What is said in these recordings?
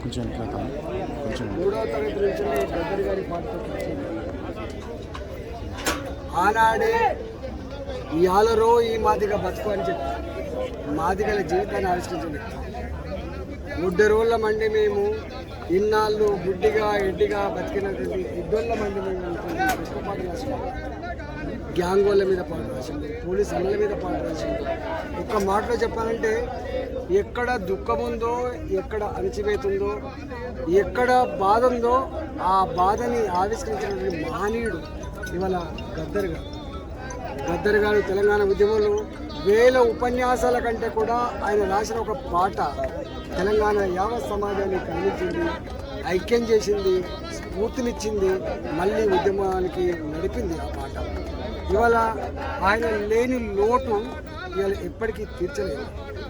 కొంచెం వెనకాల కొంచెం. మూడవ ఆనాడే ఇయాలరో ఈ మాదిగ బతుకు అని చెప్పి మాదిగల జీవితాన్ని ఆవిష్కరించింది. ముడ్డు రోజుల మండి మేము ఇన్నాళ్ళు గుడ్డిగా ఎడ్డిగా బతికినటువంటి ఇద్దొల్ల మంది మేము గ్యాంగ్ వాళ్ళ మీద పాట రాసింది పోలీస్ అన్నల మీద పాట రాసింది. ఒక్క మాటలో చెప్పాలంటే ఎక్కడ దుఃఖం ఉందో ఎక్కడ అణచివేతుందో ఎక్కడ బాధ ఉందో ఆ బాధని ఆవిష్కరించినటువంటి మహనీయుడు ఇవాళ గద్దర్ గారు. గద్దర్ గారు తెలంగాణ ఉద్యమంలో వేల ఉపన్యాసాల కంటే కూడా ఆయన రాసిన ఒక పాట తెలంగాణ యావత్ సమాజాన్ని కలిగించింది ఐక్యం చేసింది స్ఫూర్తినిచ్చింది మళ్ళీ ఉద్యమానికి నడిపింది ఆ పాట. ఇవాళ ఆయన లేని లోటు ఇవాళ ఎప్పటికీ తీర్చలేదు.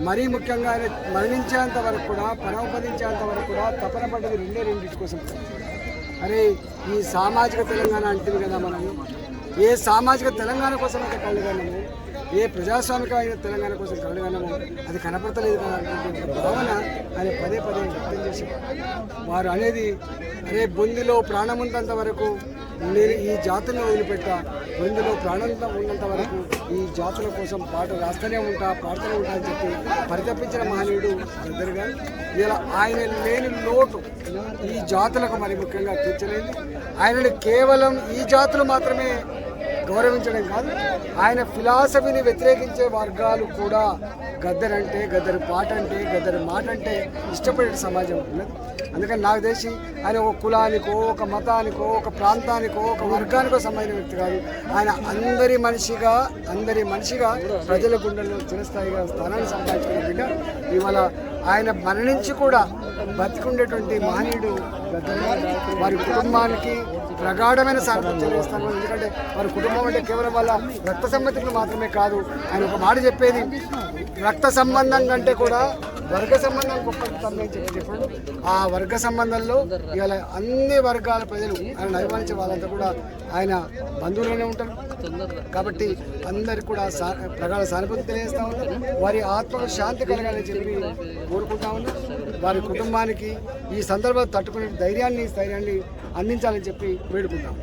మరీ ముఖ్యంగా ఆయన మరణించేంత వరకు కూడా పరమపదించేంత వరకు కూడా తపన పడ్డది రెండే రెండింటి కోసం. అరే ఈ సామాజిక తెలంగాణ అంటుంది కదా మనం. ఏ సామాజిక తెలంగాణ కోసం అయితే కళ్ళగన్నాము ఏ ప్రజాస్వామికమైన తెలంగాణ కోసం కళ్ళగన్నాము అది కనపడతలేదు కదా అనేటువంటి భావన ఆయన పదే పదే వ్యక్తం చేసి వారు అనేది అరే బొందిలో ప్రాణం వరకు నేను ఈ జాతులను వదిలిపెట్టా. ఇందులో ప్రాణంతో ఉన్నంత వరకు ఈ జాతుల కోసం పాట రాస్తూనే ఉంటా పాడుతూనే ఉంటా అని చెప్పి పరితపించిన మహనీయుడు గద్దర్ గారు. ఇలా ఆయన లేని లోటు ఈ జాతులకు మరి ముఖ్యంగా తీర్చలేదు. ఆయనను కేవలం ఈ జాతులు మాత్రమే గౌరవించడం కాదు. ఆయన ఫిలాసఫీని వ్యతిరేకించే వర్గాలు కూడా గద్దర్ అంటే గద్దరు పాట అంటే గద్దరు మాట అంటే ఇష్టపడే సమాజం ఉన్నది. అందుకని నాకు తెలిసి ఆయన ఒక కులానికో ఒక మతానికో ఒక ప్రాంతానికో ఒక వర్గానికో సంబంధించిన వ్యక్తి కాదు. ఆయన అందరి మనిషిగా అందరి మనిషిగా ప్రజల గుండెల్లో చిరస్థాయిగా స్థానాన్ని సంపాదించుకున్న బిడ్డ. ఇవాళ ఆయన మరణించి కూడా బతికుండేటువంటి మహనీయుడు వారి కుటుంబానికి ప్రగాఢమైన సానుభూతి తెలియజేస్తాను ఎందుకంటే వారి కుటుంబం అంటే కేవలం వాళ్ళ రక్త సంబంధికులు మాత్రమే కాదు. ఆయన ఒక మాట చెప్పేది రక్త సంబంధం కంటే కూడా వర్గ సంబంధం గొప్పది చెప్పి ఆ వర్గ సంబంధంలో ఇవాళ అన్ని వర్గాల ప్రజలు ఆయన అభిమానించే వాళ్ళంతా కూడా ఆయన బంధువులోనే ఉంటారు. కాబట్టి అందరికి కూడా సా- ప్రగాఢ సానుభూతి తెలియజేస్తా ఉన్నారు. వారి ఆత్మకు శాంతి కలగాలని చెప్పి కోరుకుంటా ఉన్నారు. వారి కుటుంబానికి ఈ సందర్భం తట్టుకునే ధైర్యాన్ని స్థైర్యాన్ని అందించాలని చెప్పి వేడుకుంటాం